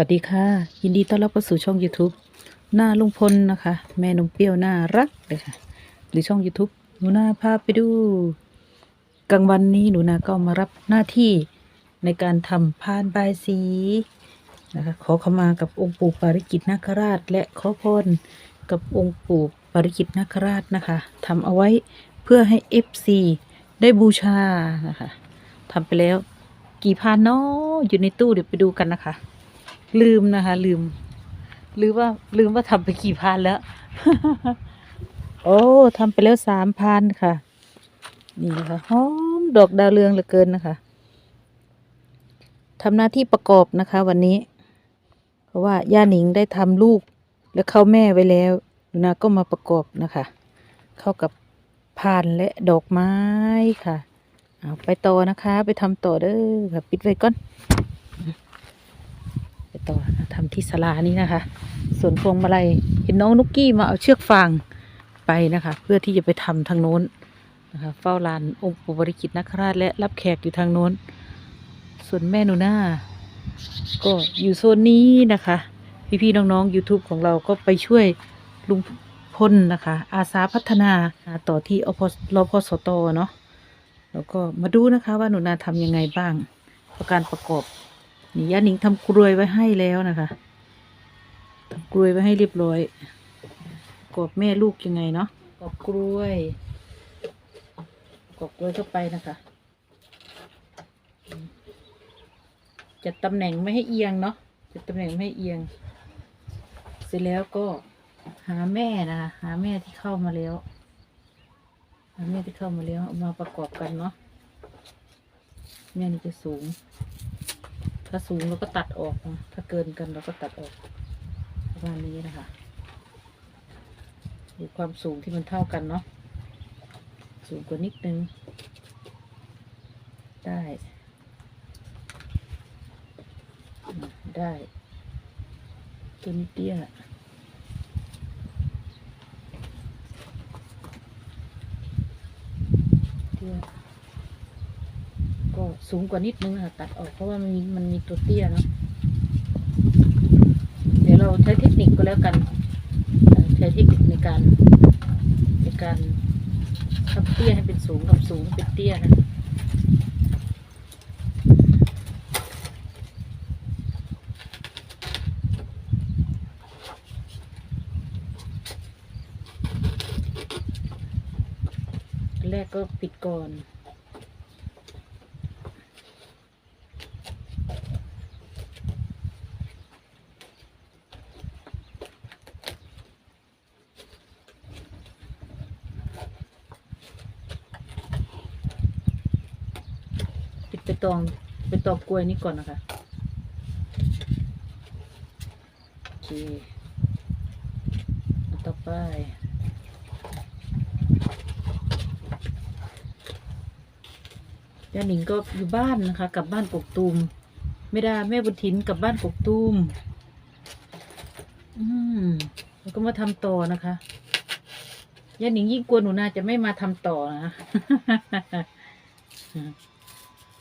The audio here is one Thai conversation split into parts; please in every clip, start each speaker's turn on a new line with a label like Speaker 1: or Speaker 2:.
Speaker 1: วัสดีค่ะ ยินดีต้อนรับเข้าสู่ช่อง YouTube หน้าลุงพลนะคะ แม่นมเปรี้ยวน่ารักเลยค่ะ หรือช่อง YouTube หนูนาพาไปดู กลางวันนี้หนูนาก็มารับหน้าที่ในการทำพานบายสีนะคะ ขอขมากับองค์ปู่ปาริกิตนาคราช และขอพรกับองค์ปู่ปาริกิตนาคราชนะคะทำเอาไว้เพื่อให้ FC ได้บูชานะคะทำไปแล้ว กี่พานเนาะอยู่ในตู้เดี๋ยวไปดูกันนะคะ ลืมนะคะ ลืม ลืมว่า ลืมว่าทำไปกี่พันแล้ว โอ้ทำไปแล้วสามพันค่ะ นี่นะคะหอมดอกดาวเรืองเหลือเกินนะคะทำหน้าที่ประกอบนะคะ วันนี้ เพราะว่าย่าหนิงได้ทำลูกและเข้าแม่ไว้แล้วนูนาก็มาประกอบนะคะ เข้ากับพานและดอกไม้ค่ะ เอาไปต่อนะคะ ไปทำต่อเด้อค่ะ ปิดไว้ก่อน ต่อนะทำที่ศาลานี้นะคะ ส่วนพวงมาลัยเห็นน้องนุกกี้มาเอาเชือกฟางไปนะคะ เพื่อที่จะไปทำทางโน้นนะคะ เฝ้าลานองค์ปู่บริกิตนคราชและรับแขกอยู่ทางโน้น ส่วนแม่หนูนาก็อยู่โซนนี้นะคะ พี่ๆน้องๆ YouTube ของเราก็ไปช่วยลุงพลนะคะ อาสาพัฒนาต่อที่อพรพสตเนาะแล้วก็มาดูนะคะว่าหนูนาทำยังไงบ้าง ประการประกอบ นี่ย่าหนิงทำกลวยไว้ให้แล้วนะคะทำกลวยไว้ให้เรียบร้อยกรอบแม่ลูกยังไงเนาะกรอบกล้วยกรอบกล้วยเข้าไปนะคะ จัดตำแหน่งไม่ให้เอียงเนาะจัดตำแหน่งไม่ให้เอียง เสร็จแล้วก็หาแม่นะคะหาแม่ที่เข้ามาแล้วหาแม่ที่เข้ามาแล้วเอามาประกอบกันเนาะแม่นี่จะสูง ถ้าสูงเราก็ตัดออกนะถ้าเกินกันเราก็ตัดออกประมาณนี้นะคะดูความสูงที่มันเท่ากันเนาะสูงกว่านิดนึง ได้ ได้ตัวนี้เตี้ยเตี้ย ก็ สูงกว่านิดนึงค่ะตัดออกเพราะว่ามันมีมันมีตัวเตี้ยเนาะเดี๋ยวเราใช้เทคนิคก็แล้วกัน ใช้เทคนิคในการในการทำเตี้ยให้เป็นสูงกับสูงเป็นเตี้ยนะแรกก็ปิดก่อน ไปตองไปตอกกล้วยนี้ก่อนนะคะโอเคต่อไปย่าหนิงก็อยู่บ้านนะคะ กลับบ้านกกตูม ไม่ได้แม่บุญถินกลับบ้านกกตูม อืมแล้วก็มาทำต่อนะคะย่าหนิงยิ่งกลัวหนูนาจะไม่มาทำต่อนะ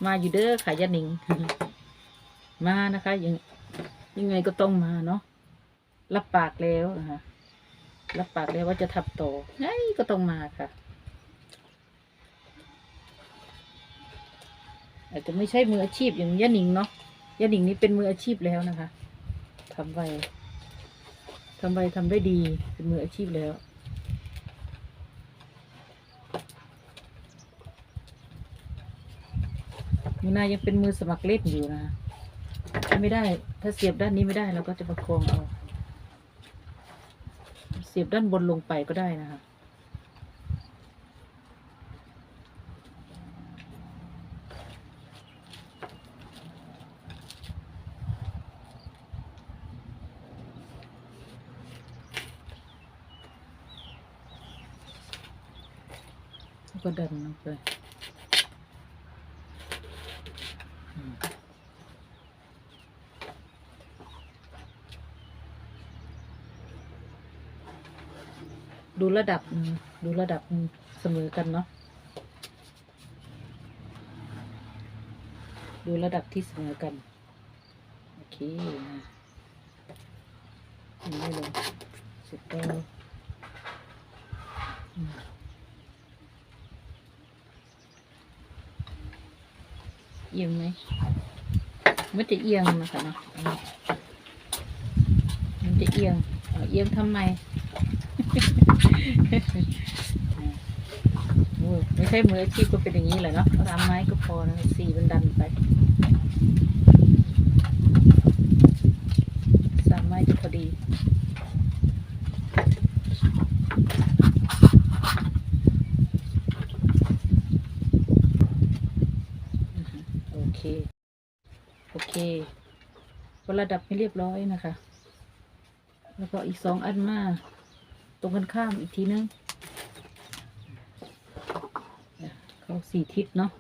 Speaker 1: มาอยู่เด้อค่ะยาหนิง มานะคะ ยังยังไงก็ต้องมาเนาะรับปากแล้วนะคะรับปากแล้วว่าจะทำต่อไงก็ต้องมาค่ะ อาจจะไม่ใช่มืออาชีพอย่างยาหนิงเนาะยาหนิงนี่เป็นมืออาชีพแล้วนะคะทำไปทำไปทำได้ดีเป็นมืออาชีพแล้ว มือหน้ายังเป็นมือสมัครเล่นอยู่นะถ้าไม่ได้ ถ้าเสียบด้านนี้ไม่ได้เราก็จะประคองเอาเสียบด้านบนลงไปก็ได้นะคะก็ดันลงไป ดูระดับดูระดับเสมอกันเนาะดูระดับที่เสมอกันโอเคนะอย่างนี้เลยเสร็จแล้วอืมเอียงไหมไม่จะเอียงนะคะเนาะมันจะเอียงเอียงทำไม ไม่ใช่มืออาชีพก็เป็นอย่างนี้แหละเนาะตามไม้ก็พอนะสีมันดันไปสามไม้จะพอดีโอเค โอเคก็ระดับให้เรียบร้อยนะคะ แล้วก็อีกสองอันมา ตรงกันข้ามอีกทีนึงเขาสี่ทิศเนาะ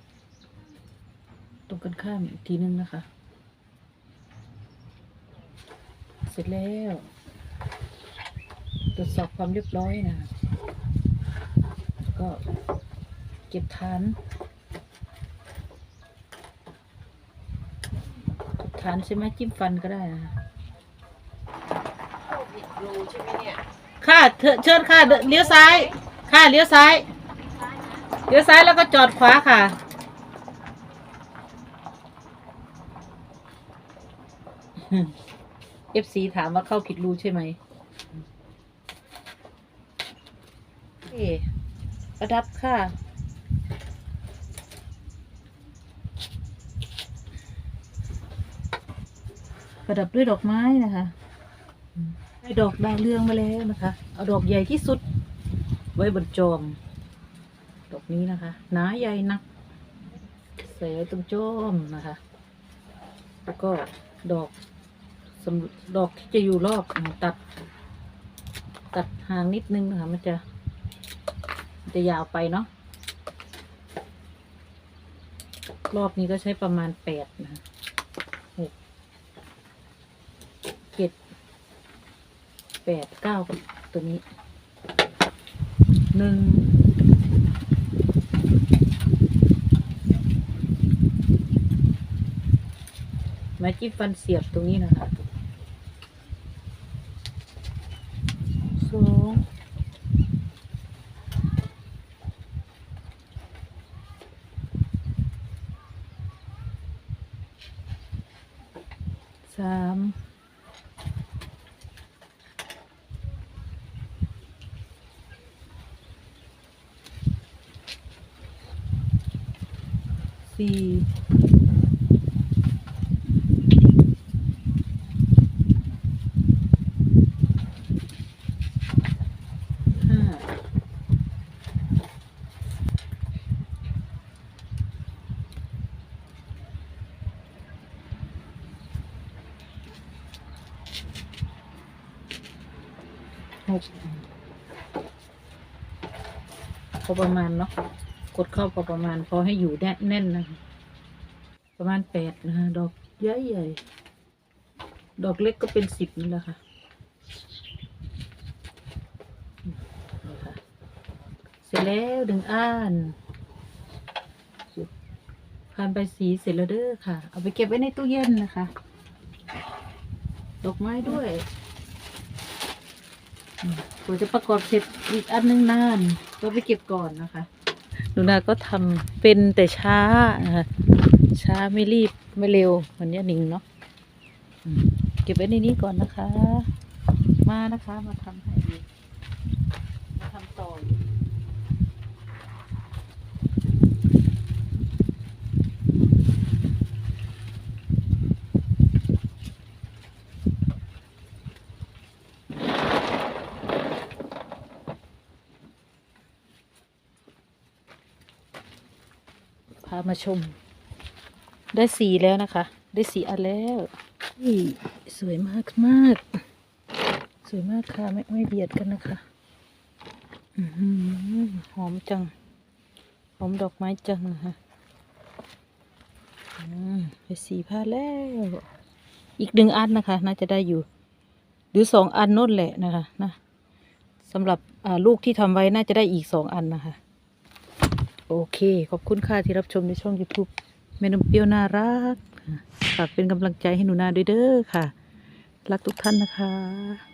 Speaker 1: ตรงกันข้ามอีกทีนึงนะคะ เสร็จแล้ว ตรวจสอบความเรียบร้อยนะก็เก็บฐานฐานใช่ไหมจิ้มฟันก็ได้นะคะ
Speaker 2: เข้าผิดรูใช่ไหมเนี่ย
Speaker 1: ค่ะเธอเชิญค่ะเดินเลี้ยวซ้าย ค่ะเลี้ยวซ้ายเลี้ยวซ้ายแล้วก็จอดขวาค่ะ เอฟซีถามว่าเข้าผิดรูใช่ไหมเอ๊ะประดับค่ะประดับด้วยดอกไม้นะคะ ได้ดอกดาวเรืองมาแล้วนะคะ เอาดอกใหญ่ที่สุด ไว้บนจอม ดอกนี้นะคะ หนาใหญ่นักใส่ไว้ตรงจอมนะคะ แล้วก็ดอกสำดอกที่จะอยู่รอบตัด ตัดห่างนิดนึงนะคะมันจะมันจะยาวไปเนาะรอบนี้ก็ใช้ประมาณแปดนะคะหกเจ็ด แปดเก้ากับตัวนี้หนึ่งไม้จิ้มฟันเสียบตรงนี้นะคะสองสาม สี่พอประมาณเนาะ กดเข้าพอประมาณพอให้อยู่แน่นแน่นนะคะประมาณแปดนะคะดอกใหญ่ใหญ่ๆดอกเล็กก็เป็นสิบนี่แหละค่ะเสร็จแล้วดึงอ่านผ่านใบสีเสร็จแล้วเด้อค่ะ เอาไปเก็บไว้ในตู้เย็นนะคะ ดอกไม้ด้วยกว่าจะประกอบเสร็จอีกอันนึงนาน ก็ไปเก็บก่อนนะคะ หนูนาก็ทำเป็นแต่ช้านะคะช้าไม่รีบไม่เร็วเหมือนยานิงเนาะเก็บไว้ในนี้ก่อนนะคะ มานะคะมาทำให้อีกมาทำต่ออีกพา มาชม ได้สีแล้วนะคะ ได้สีอันแล้วนี่สวยมากมาก สวยมากค่ะ ไม่ไม่เบียดกันนะคะอหอมจัง หอมดอกไม้จังนะคะได้สีผ้าแล้ว อีกหนึ่งอันนะคะ น่าจะได้อยู่ หรือสองอันน่นแหละนะคะนะสำหรับลูกที่ทำไว้น่าจะได้อีกสองอันนะคะ โอเค ขอบคุณค่ะที่รับชมในช่อง YouTube แม่นมเปรี้ยวน่ารัก ฝากเป็นกำลังใจให้หนูนาด้วยเด้อค่ะ รักทุกท่านนะคะ